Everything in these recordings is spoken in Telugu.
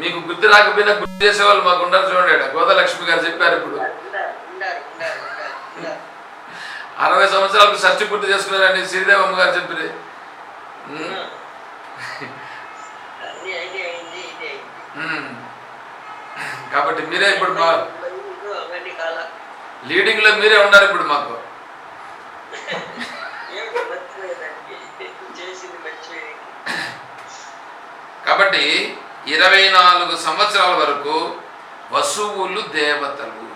మీకు గుర్తు రాకపోయినా గుర్తు చేసేవాళ్ళు మాకు ఉండరు చూడండి. గోదాలక్ష్మి గారు చెప్పారు ఇప్పుడు. అరవై సంవత్సరాలకు షష్టి పూర్తి చేసుకున్నారని శ్రీదేవమ్మ గారు చెప్పింది. కాబట్టి మీరే ఇప్పుడు లీడింగ్లో మీరే ఉన్నారు ఇప్పుడు మాకు ఏమిటి మర్చిపోయేదానికి చేసింది మర్చిపోయేది కాబట్టి ఇరవై నాలుగు సంవత్సరాల వరకు వసువులు దేవతలు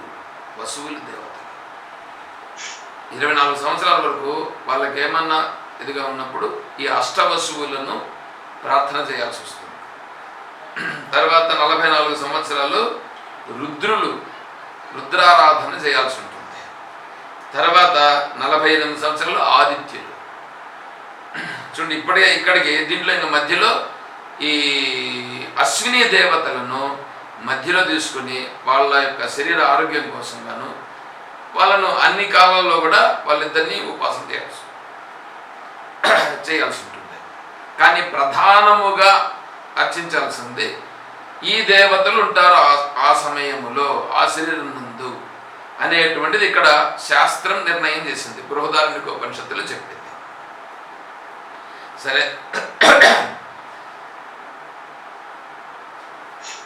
వసువులు దేవతలు. ఇరవై నాలుగు సంవత్సరాల వరకు వాళ్ళకి ఏమన్నా ఇదిగా ఉన్నప్పుడు ఈ అష్ట వసువులను ప్రార్థన చేయాల్సి వస్తుంది. తర్వాత నలభై నాలుగు సంవత్సరాలు రుద్రులు రుద్రారాధన చేయాల్సి ఉంటుంది. తర్వాత నలభై ఎనిమిది సంవత్సరాలు ఆదిత్యులు. చూడండి ఇప్పటికే ఇక్కడికి దీంట్లో ఇంకా మధ్యలో ఈ అశ్విని దేవతలను మధ్యలో తీసుకుని వాళ్ళ యొక్క శరీర ఆరోగ్యం కోసం గాను వాళ్ళను అన్ని కాలాల్లో కూడా వాళ్ళిద్దరినీ ఉపాసన చేయాల్సి చేయాల్సి ఉంటుంది. కానీ ప్రధానముగా అర్చించాల్సింది ఈ దేవతలు ఉంటారు ఆ- ఆ సమయములో ఆ శరీరం నందు అనేటువంటిది ఇక్కడ శాస్త్రం నిర్ణయం చేసింది. బృహదారణ్యక ఉపనిషత్తులు చెప్పింది. సరే.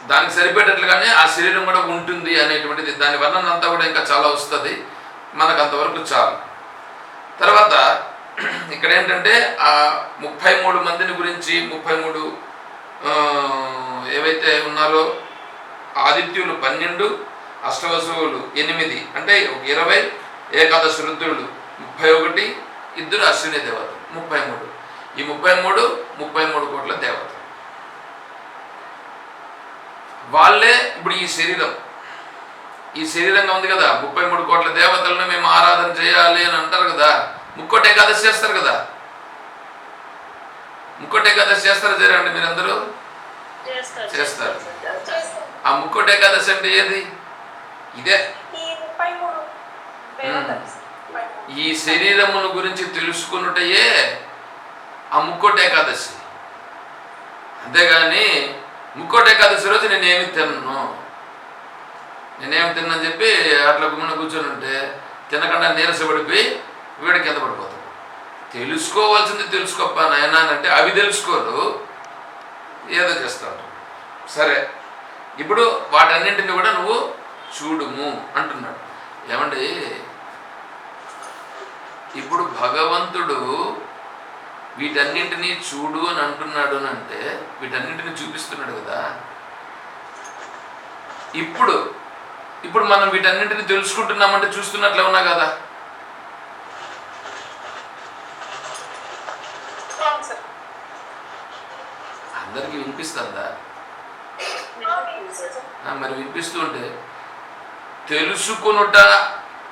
దానికి సరిపెట్టట్లుగానే ఆ శరీరం కూడా ఉంటుంది అనేటువంటిది. దాని వర్ణన అంతా కూడా ఇంకా చాలా వస్తుంది. మనకు అంతవరకు చాలు. తర్వాత ఇక్కడ ఏంటంటే ఆ ముప్పై మూడు మందిని గురించి ముప్పై మూడు ఏవైతే ఉన్నారో ఆదిత్యులు పన్నెండు అష్టవసువులు ఎనిమిది. అంటే ఒక ఇరవై ఏకాదశ రుద్రులు ముప్పై ఒకటి ఇద్దరు అశ్విని దేవతలు ముప్పై మూడు ఈ ముప్పై మూడు ముప్పై మూడు కోట్ల దేవతలు. వాళ్ళే ఇప్పుడు ఈ శరీరం. ఈ శరీరంగా ఉంది కదా ముప్పై మూడు కోట్ల దేవతలను మేము ఆరాధన చేయాలి అని అంటారు కదా ముక్కోటి ఏకాదశి చేస్తారు కదా. ముక్కోటి ఏకాదశి చేస్తారా చేయరండి మీరందరూ? చేస్తారు. ఆ ముక్కోటి ఏకాదశి అంటే ఏది? ఇదే. ఈ శరీరమును గురించి తెలుసుకున్నటయే ఆ ముక్కోటి ఏకాదశి. అంతేగాని ముక్కోటి ఏకాదశి రోజు నేనేమి తినను. నేనేమి తిన్నని చెప్పి అట్లా గుమ్మన కూర్చొని ఉంటే తినకుండా నీరస పడిపోయి వీడి కింద పడిపోతాడు తెలుసుకోవాల్సింది తెలుసుకోప్పా నాయన అంటే అవి తెలుసుకోరు. ఏదో చేస్తాడు. సరే ఇప్పుడు వాటన్నింటిని కూడా నువ్వు చూడుము అంటున్నాడు. ఏమండి? ఇప్పుడు భగవంతుడు వీటన్నింటినీ చూడు అని అంటున్నాడు అని అంటే వీటన్నింటినీ చూపిస్తున్నాడు కదా. ఇప్పుడు ఇప్పుడు మనం వీటన్నింటినీ తెలుసుకుంటున్నామంటే చూస్తున్నట్లే ఉన్నా కదా? అందరికీ వినిపిస్తుందా? మరి వినిపిస్తూ ఉంటే తెలుసుకొనుట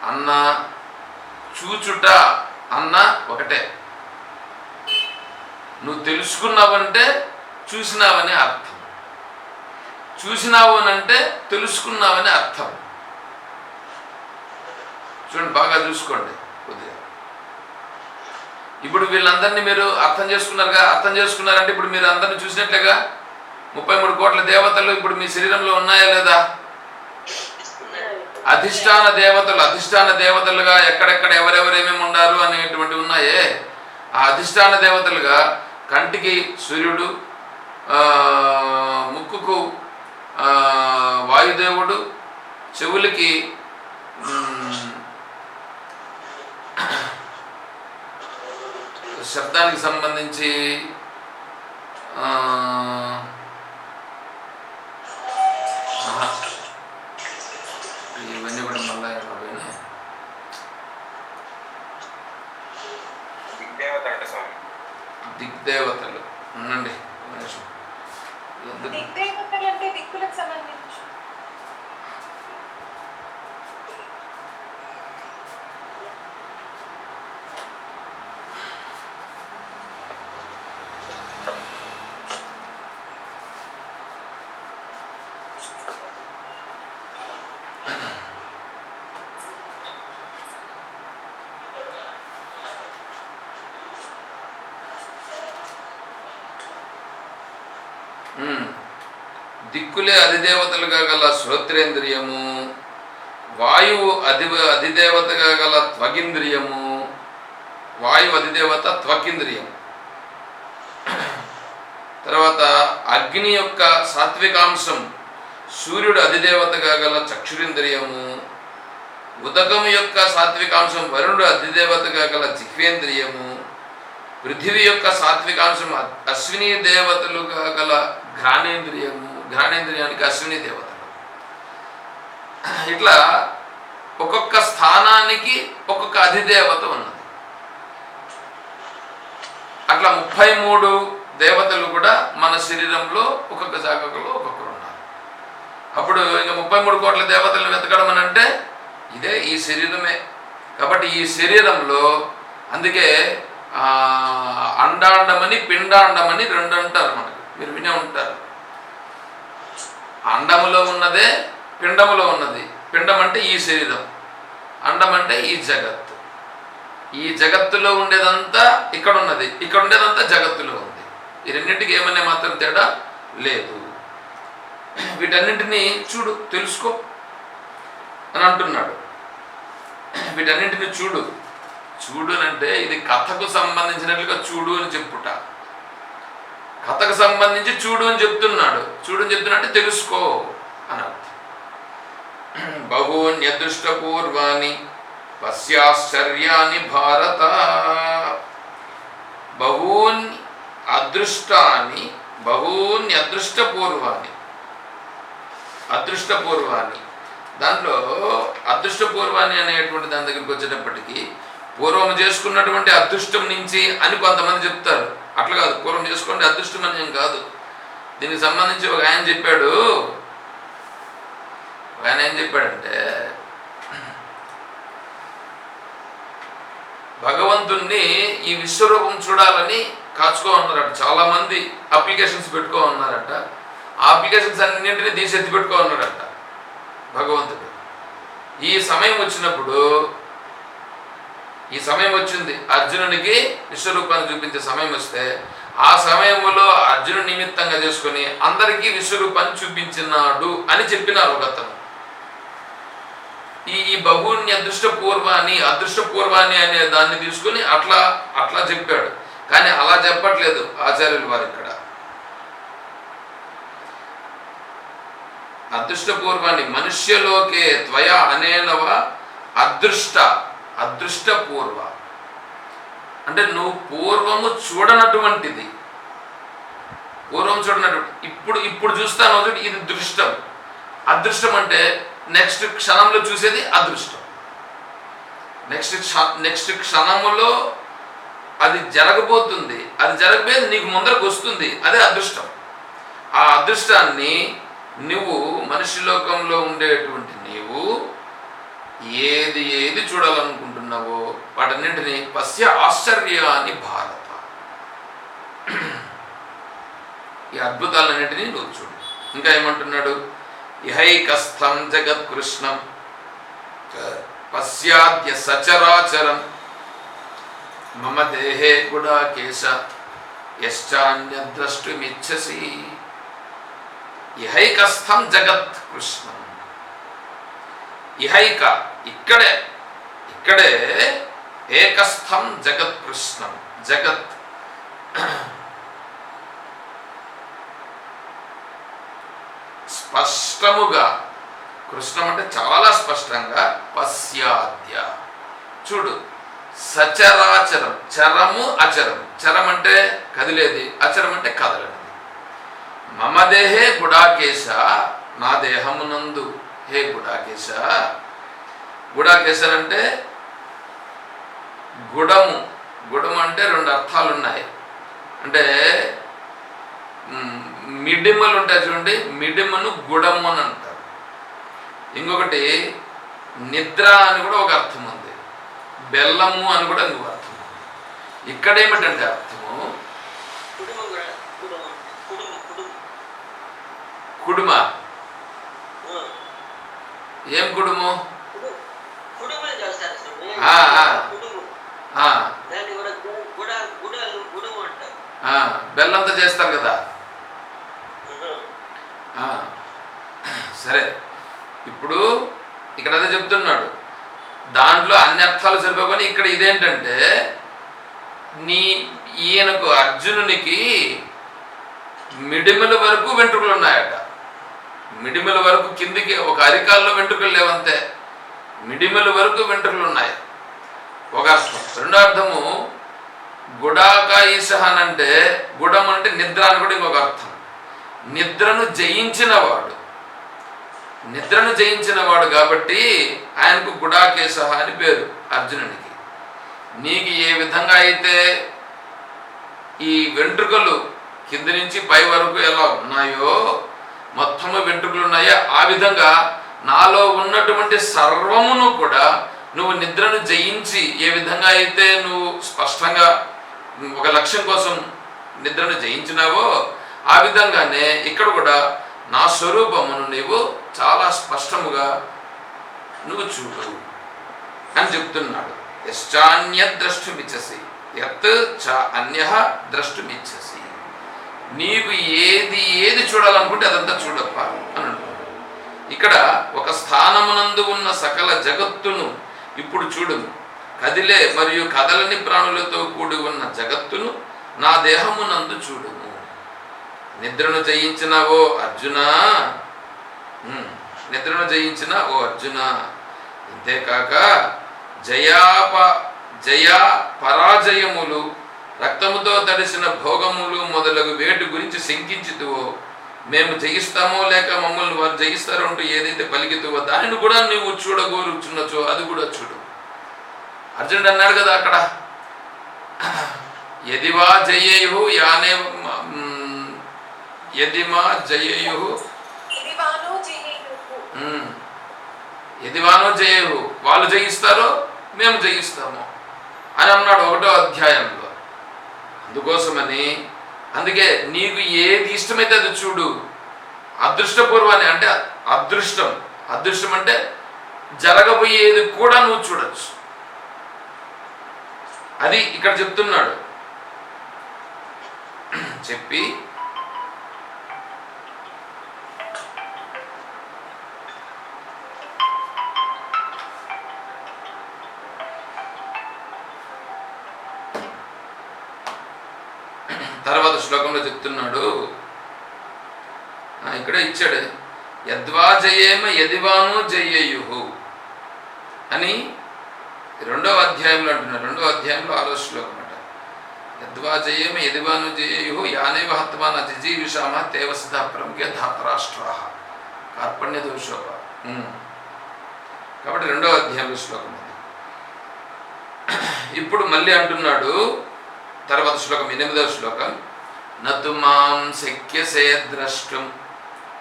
అన్న చూచుట అన్న ఒకటే. నువ్వు తెలుసుకున్నావంటే చూసినావని అర్థం. చూసినావు అని అంటే తెలుసుకున్నావని అర్థం. చూడండి బాగా చూసుకోండి కొద్దిగా. ఇప్పుడు వీళ్ళందరినీ మీరు అర్థం చేసుకున్నారుగా? అర్థం చేసుకున్నారంటే ఇప్పుడు మీరు అందరిని చూసినట్లేగా? ముప్పై మూడు కోట్ల దేవతలు ఇప్పుడు మీ శరీరంలో ఉన్నాయా లేదా? అధిష్టాన దేవతలు అధిష్టాన దేవతలుగా ఎక్కడెక్కడ ఎవరెవరు ఏమేమి ఉన్నారు అనేటువంటి ఉన్నాయే? ఆ అధిష్టాన దేవతలుగా కంటికి సూర్యుడు ముక్కుకు వాయుదేవుడు చెవులకి శబ్దానికి సంబంధించి ఇవన్నీ కూడా మళ్ళా దిగ్దేవతలు. ఉండండి ఒక దిగ్దేవతలు అంటే దిక్కులకు సంబంధించి. దిక్కులే అధిదేవతలుగా గల శ్రోత్రేంద్రియము వాయువు అధి అధిదేవతగా గల త్వగింద్రియము వాయువు అధిదేవత త్వకింద్రియం తర్వాత అగ్ని యొక్క సాత్వికాంశం సూర్యుడు అధిదేవతగా గల చక్షురింద్రియము ఉదకము యొక్క సాత్వికాంశం వరుణుడు అధిదేవతగా గల జిహ్వేంద్రియము పృథివీ యొక్క సాత్వికాంశం అశ్విని దేవతలుగా గల ఘ్రాణేంద్రియము ఘ్రాణేంద్రియానికి అశ్విని దేవత. ఇట్లా ఒక్కొక్క స్థానానికి ఒక్కొక్క అధిదేవత ఉన్నది. అట్లా ముప్పై మూడు దేవతలు కూడా మన శరీరంలో ఒక్కొక్క జాగలో ఒక్కొక్కరు ఉన్నారు. అప్పుడు ఇంకా ముప్పై మూడు కోట్ల దేవతలను వెతకడం అని అంటే ఇదే ఈ శరీరమే. కాబట్టి ఈ శరీరంలో అందుకే అండాండమని పిండాండమని రెండు అంటారు మనకు. మీరు వినే ఉంటారు. అండములో ఉన్నదే పిండములో ఉన్నది. పిండం అంటే ఈ శరీరం. అండం అంటే ఈ జగత్తు. ఈ జగత్తులో ఉండేదంతా ఇక్కడ ఉన్నది ఇక్కడ ఉండేదంతా జగత్తులో ఉంది. ఈ రెండింటికి ఏమనే మాత్రం తేడా లేదు. వీటన్నింటినీ చూడు తెలుసుకో. అని అంటున్నాడు. వీటన్నింటిని చూడు. చూడు అంటే ఇది కథకు సంబంధించినట్లుగా చూడు అని చెప్పుట. కథకు సంబంధించి చూడు అని చెప్తున్నాడు. చూడు అని చెప్తున్నాడు అంటే తెలుసుకో అని అర్థం. బహూన్యదృష్టపూర్వాణి పశ్యాశ్చర్యాని భారత. బహూన్ అదృష్టాన్ని బహూన్ అదృష్టపూర్వాన్ని అదృష్టపూర్వాన్ని దాంట్లో అదృష్టపూర్వాన్ని అనేటువంటి దాని దగ్గరికి వచ్చేటప్పటికీ పూర్వం చేసుకున్నటువంటి అదృష్టం నుంచి అని కొంతమంది చెప్తారు. అట్లా కాదు. పూర్వం చేసుకోండి అదృష్టం అని ఏం కాదు. దీనికి సంబంధించి ఒక ఆయన చెప్పాడు. ఆయన ఏం చెప్పాడంటే భగవంతుణ్ణి ఈ విశ్వరూపం చూడాలని కాచుకో ఉన్నారట చాలా మంది అప్లికేషన్స్ పెట్టుకో ఉన్నారట ఆ అప్లికేషన్స్ అన్నింటినీ తీసి ఎత్తి పెట్టుకో ఉన్నారట భగవంతుడు. ఈ సమయం వచ్చినప్పుడు ఈ సమయం వచ్చింది. అర్జునునికి విశ్వరూపాన్ని చూపించే సమయం వస్తే ఆ సమయంలో అర్జును నిమిత్తంగా చేసుకుని అందరికీ విశ్వరూపాన్ని చూపించినాడు అని చెప్పినారు ఒకతను. ఈ ఈ బహుని అదృష్టపూర్వాన్ని అదృష్టపూర్వాన్ని అనే దాన్ని తీసుకుని అట్లా అట్లా చెప్పాడు. కానీ అలా చెప్పట్లేదు ఆచార్యులు వారు ఇక్కడ. అదృష్టపూర్వాన్ని మనుష్యలోకే త్వయ అనేనవ అదృష్ట అదృష్టపూర్వ. అంటే నువ్వు పూర్వము చూడనటువంటిది. పూర్వం చూడనటువంటి ఇప్పుడు ఇప్పుడు చూస్తాను ఇది దృష్టం. అదృష్టం అంటే నెక్స్ట్ క్షణంలో చూసేది అదృష్టం. నెక్స్ట్ క్ష నెక్స్ట్ క్షణములో అది జరగబోతుంది. అది జరగబోయేది నీకు ముందరకు వస్తుంది. అదే అదృష్టం. ఆ అదృష్టాన్ని నువ్వు మనిషి లోకంలో ఉండేటువంటి నీవు ఏది ఏది చూడాలనుకుంటున్నావో వాటన్నింటినీ పశ్య ఆశ్చర్యాన్ని భారత. ఈ అద్భుతాలన్నింటినీ నువ్వు చూడు. ఇంకా ఏమంటున్నాడు? ఇహైకస్థం జగత్కృష్ణం పశ్యాద్య సచరాచరం. మమ దేహే గుడాకేశ. యశ్చాన్యద్రష్టుమిచ్చసి. ఇహైకస్థం జగత్ కృష్ణం. ఇహైక ఇక్కడే ఇక్కడే ఏకస్థం జగత్ కృష్ణం జగత్. స్పష్టముగా కృష్ణం అంటే చాలా స్పష్టంగా పశ్యాద్య. చూడు సచరాచరం చరము అచరం. చరం అంటే కదిలేది అచరం అంటే కదలనిది. మమ దేహే గుడాకేశ నా దేహమునందు. హే గుడాకేశ. గుడాకేశర్ అంటే గుడము. గుడము అంటే రెండు అర్థాలు ఉన్నాయి అంటే మిడిమలు ఉంటాయి చూడండి. మిడిమను గుడము అని అంటారు. ఇంకొకటి నిద్ర అని కూడా ఒక అర్థం ఉంది. బెల్లము అని కూడా ఇంకొక అర్థం ఉంది. ఇక్కడ ఏమిటంటే అర్థము? కుడుమ ఆ, ఏం కుడుము కుటుంబం కుటుంబం చేస్తారు స్వామి. ఆ, ఆ. కుటుంబం ఆ, దాన్ని కూడా గుడ గుడ గుడలు గుడుము అంటారు. ఆ, బెల్లంతో చేస్తారు కదా? సరే. ఇప్పుడు ఇక్కడ అదే చెప్తున్నాడు. దాంట్లో అన్ని అర్థాలు సరిపోకొని ఇక్కడ ఇదేంటంటే నీ ఈయనకు అర్జునునికి మిడిమిల వరకు వెంట్రుకలు ఉన్నాయట. మిడిమిల వరకు కిందికి ఒక అరికాల్లో వెంట్రుకలు లేవంతే మిడిమిల వరకు వెంట్రుకలు ఉన్నాయి. ఒక అర్థం. రెండో అర్థము గుడాకాయిష అని అంటే గుడం అంటే నిద్ర అని కూడా ఇంకొక అర్థం. నిద్రను జయించినవాడు. నిద్రను జయించినవాడు కాబట్టి ఆయనకు గుడాకేశ అని పేరు అర్జునునికి. నీకు ఏ విధంగా అయితే ఈ వెంట్రుకలు కింద నుంచి పై వరకు ఎలా ఉన్నాయో మొత్తము వెంట్రుకలు ఉన్నాయో. ఆ విధంగా నాలో ఉన్నటువంటి సర్వమును కూడా నువ్వు నిద్రను జయించి ఏ విధంగా అయితే నువ్వు స్పష్టంగా ఒక లక్ష్యం కోసం నిద్రను జయించినావో ఆ విధంగానే ఇక్కడ కూడా నా స్వరూపమును నీవు చాలా స్పష్టముగా నువ్వు చూడు అని చెప్తున్నాడు. యశ్చాన్య ద్రష్టుమిచ్చసి. యత్ చ అన్య ద్రష్టుమిచ్చసి. నీకు ఏది ఏది చూడాలనుకుంటే అదంతా చూడప్ప అని ఇక్కడ ఒక స్థానమునందు ఉన్న సకల జగత్తును ఇప్పుడు చూడుము కదిలే మరియు కదలని ప్రాణులతో కూడి ఉన్న జగత్తును నా దేహమునందు చూడుము నిద్రను జయించినావో అర్జున? నిద్రను జయించిన ఓ అర్జున? అంతేకాక జయాప జయా పరాజయములు రక్తముతో తడిసిన భోగములు మొదలగు వేటి గురించి శంకించుతువో మేము జయిస్తామో లేక మమ్మల్ని వారు జయిస్తారో అంటూ ఏదైతే పలికితువో దానిని కూడా నీవు చూడగోరుచున్నచో అది కూడా చూడు. అర్జునుడు అన్నాడు కదా అక్కడ యదివా జయేయు యానే మ్, యదిమా జయేయు. ఇది వాను జయేయుహు. మ్, యదివానో జయేయు వాళ్ళు జయిస్తారో మేము జయిస్తాము అని అన్నాడు ఒకటో అధ్యాయంలో. అందుకోసమని అందుకే నీకు ఏది ఇష్టమైతే అది చూడు. అదృష్టపూర్వాన్ని అంటే అదృష్టం. అదృష్టం అంటే జరగబోయేది కూడా నువ్వు చూడొచ్చు. అది ఇక్కడ చెప్తున్నాడు. చెప్పి శ్లోకంలో చెప్తున్నాడు. ఇక్కడ ఇచ్చాడు. యద్వా జయేమ యదివాను జయేయు అని రెండవ అధ్యాయంలో అంటున్నాడు రెండవ అధ్యాయంలో ఆరో శ్లోకం అంట. యద్వా జయేమ యదివాను జయేయు యానేవ హత్మాన జిజీవిషామ విషామ సిద్ధ ప్రముఖ ధాతరాష్ట్రా. కార్పణ్య దోషోప. కాబట్టి రెండవ అధ్యాయంలో శ్లోకం అది. ఇప్పుడు మళ్ళీ అంటున్నాడు. తర్వాత శ్లోకం ఎనిమిదవ శ్లోకం. నతు మాం శక్యసే ద్రష్టుం.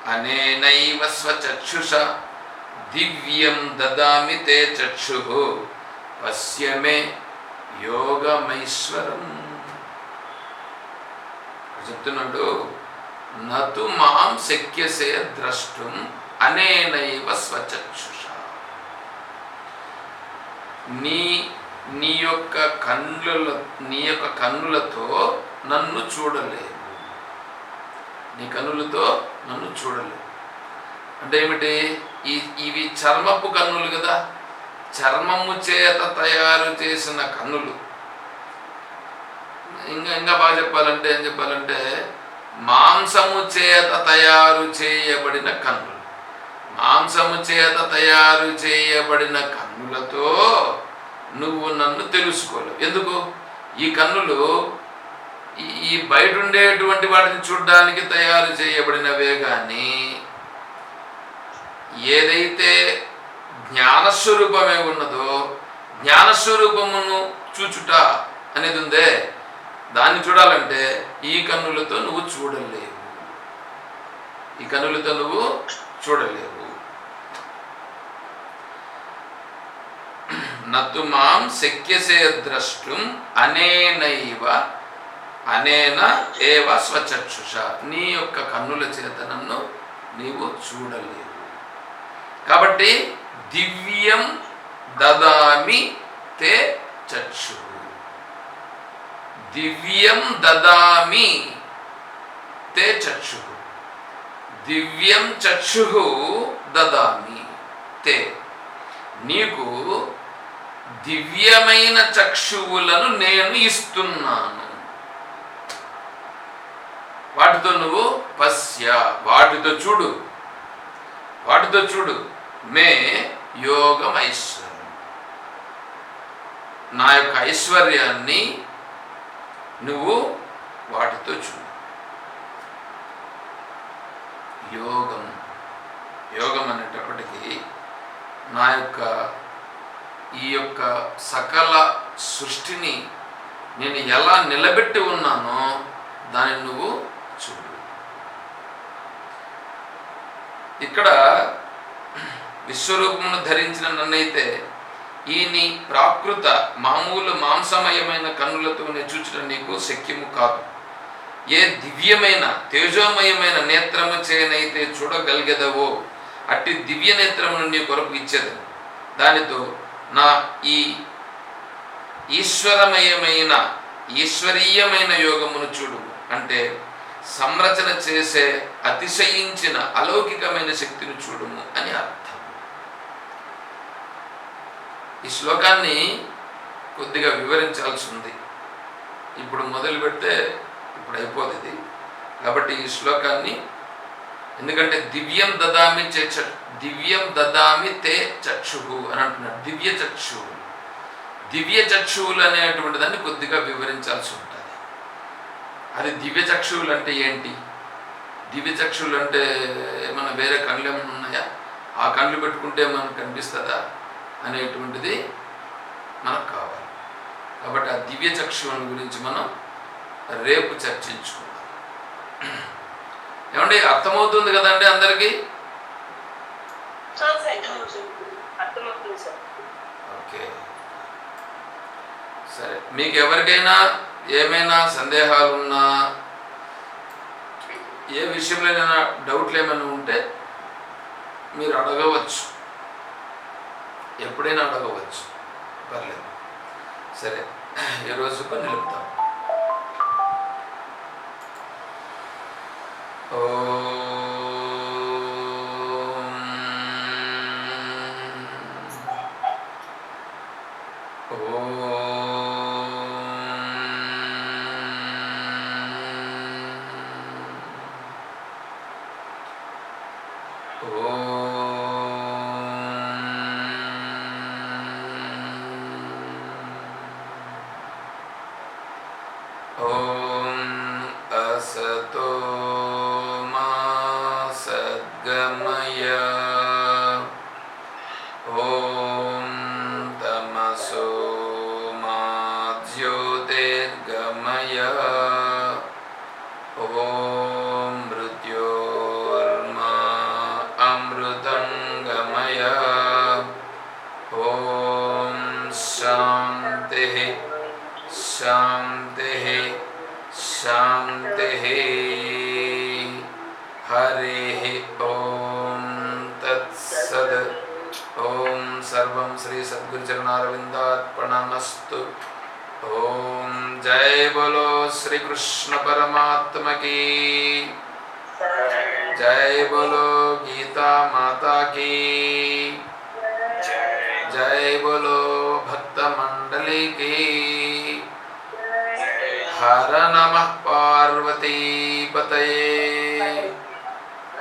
అనేనైవ స్వచక్షుష. దివ్యం దదామి తే చక్షు. పశ్యమే యోగమైశ్వరం. చెప్తున్నాడు నతు మాం శక్యసే ద్రష్టుం. అనేనైవ స్వచక్షుష. నీ నీ యొక్క కన్నుల నీ యొక్క కన్నులతో నన్ను చూడలేదు. నీ కన్నులతో నన్ను చూడలేవు అంటే ఏమిటి? ఈ ఇవి చర్మపు కన్నులు కదా? చర్మము చేత తయారు చేసిన కన్నులు. ఇంకా ఇంకా బాగా చెప్పాలంటే ఏం చెప్పాలంటే మాంసము చేత తయారు చేయబడిన కన్నులు. మాంసము చేత తయారు చేయబడిన కన్నులతో నువ్వు నన్ను తెలుసుకోలేవు. ఎందుకు? ఈ కన్నులు ఈ- బయట ఉండేటువంటి వాటిని చూడడానికి తయారు చేయబడినవే కానీ ఏదైతే జ్ఞానస్వరూపమే ఉన్నదో జ్ఞానస్వరూపమును చూచుట అనేది ఉందే దాన్ని చూడాలంటే ఈ కన్నులతో నువ్వు చూడలేవు. ఈ కన్నులతో నువ్వు చూడలేవు. నతు మాం శక్యసే ద్రష్టుం అనేనైవ అనేన ఏవ స్వచక్షుష నీ యొక్క కన్నుల చేత నన్ను నీవు చూడలేవు కాబట్టి దివ్యం దదామి తే చక్షు. దివ్యం దదామి తే చక్షు. దివ్యం చక్షు దదామి తే. నీకు దివ్యమైన చక్షువులను నేను ఇస్తున్నాను. వాటితో నువ్వు పశ్య. వాటితో చూడు. వాటితో చూడు. మే యోగం ఐశ్వర్యం. నా యొక్క ఐశ్వర్యాన్ని నువ్వు వాటితో చూడు. యోగం. యోగం అనేటప్పటికీ నా యొక్క ఈ యొక్క సకల సృష్టిని నేను ఎలా నిలబెట్టి ఉన్నానో దాన్ని నువ్వు చూడు ఇక్కడ విశ్వరూపమును ధరించిన నన్నైతే ఈ ప్రాకృత మామూలు మాంసమయమైన కన్నులతో చూచడం నీకు శక్యము కాదు. ఏ దివ్యమైన తేజోమయమైన నేత్రము చేయనైతే చూడగలిగేదవో అట్టి దివ్య నేత్రమును నీ కొరకు ఇచ్చేది. దానితో నా ఈ ఈశ్వరమయమైన ఈశ్వరీయమైన యోగమును చూడు. అంటే సంరచన చేసే అతిశయించిన అలౌకికమైన శక్తిని చూడము అని అర్థం. ఈ శ్లోకాన్ని కొద్దిగా వివరించాల్సి ఉంది ఇప్పుడు మొదలు పెడితే ఇప్పుడు అయిపోదు ఇది కాబట్టి ఈ శ్లోకాన్ని ఎందుకంటే దివ్యం దదామి చే చ- దివ్యం దదామి తే చక్షువు అని అంటున్నాడు దివ్య చక్షువు దివ్య చక్షువులు అనేటువంటి దాన్ని కొద్దిగా వివరించాల్సి ఉంటుంది. అది దివ్య చక్షువులు అంటే ఏంటి? దివ్య చక్షువులు అంటే ఏమైనా వేరే కళ్ళు ఏమైనా ఉన్నాయా? ఆ కళ్ళు పెట్టుకుంటే మనకు కనిపిస్తుందా? అనేటువంటిది మనకు కావాలి. కాబట్టి ఆ దివ్య చక్షువుల గురించి మనం రేపు చర్చించుకుందాం. ఏమండి అర్థమవుతుంది కదండి అందరికీ? ఓకే. సరే మీకు ఎవరికైనా ఏమైనా సందేహాలున్నా ఏ విషయంలోనైనా డౌట్లు ఏమైనా ఉంటే మీరు అడగవచ్చు. ఎప్పుడైనా అడగవచ్చు. పర్లేదు. సరే. ఈరోజు పని నిలుపుతాం Oh. शान्तिः शान्तिः हरिः ॐ तत्सद्। ॐ सर्वं श्रीसद्गुरुचरणारविन्दार्पणमस्तु ॐ जय बोलो श्रीकृष्ण परमात्मा की। जय बोलो गीता माता की। जय बोलो भक्त मंडली की। హర నమ పార్వతీపతయే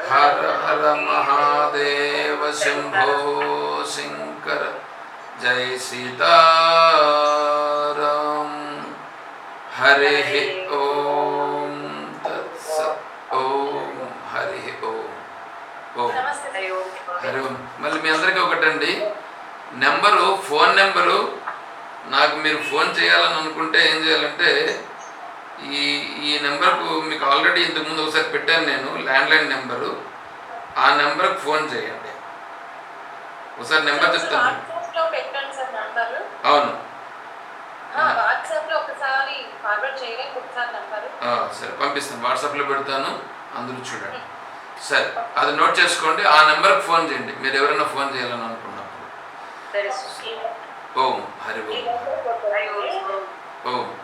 హర హర మహాదేవ శంభో శంకర జయ సీతారాం హరే ఓం తత్సత్ ఓం హరి ఓం ఓం హరి ఓం మళ్ళీ మీ అందరికీ ఒకటండి. నెంబరు ఫోన్ నెంబరు నాకు మీరు ఫోన్ చేయాలని అనుకుంటే ఏం చేయాలంటే ఈ ఈ నెంబర్కు మీకు ఆల్రెడీ ఇంతకుముందు ఒకసారి పెట్టాను నేను ల్యాండ్లైన్ నెంబరు. ఆ నెంబర్కి ఫోన్ చేయండి. ఒకసారి నెంబర్ చెప్తాను. అవును. వాట్సాప్లో ఒకసారి ఫార్వర్డ్ చేయలేక ఒకసారి నంబరు. ఆ, సరే పంపిస్తాను. వాట్సాప్లో పెడతాను అందరూ చూడండి. సరే అది నోట్ చేసుకోండి. ఆ నెంబర్కి ఫోన్ చేయండి. మీరు ఎవరైనా ఫోన్ చేయాలని అనుకున్నప్పుడు. సరే సార్. ఓం హరి ఓం. హరి ఓం. ఓం.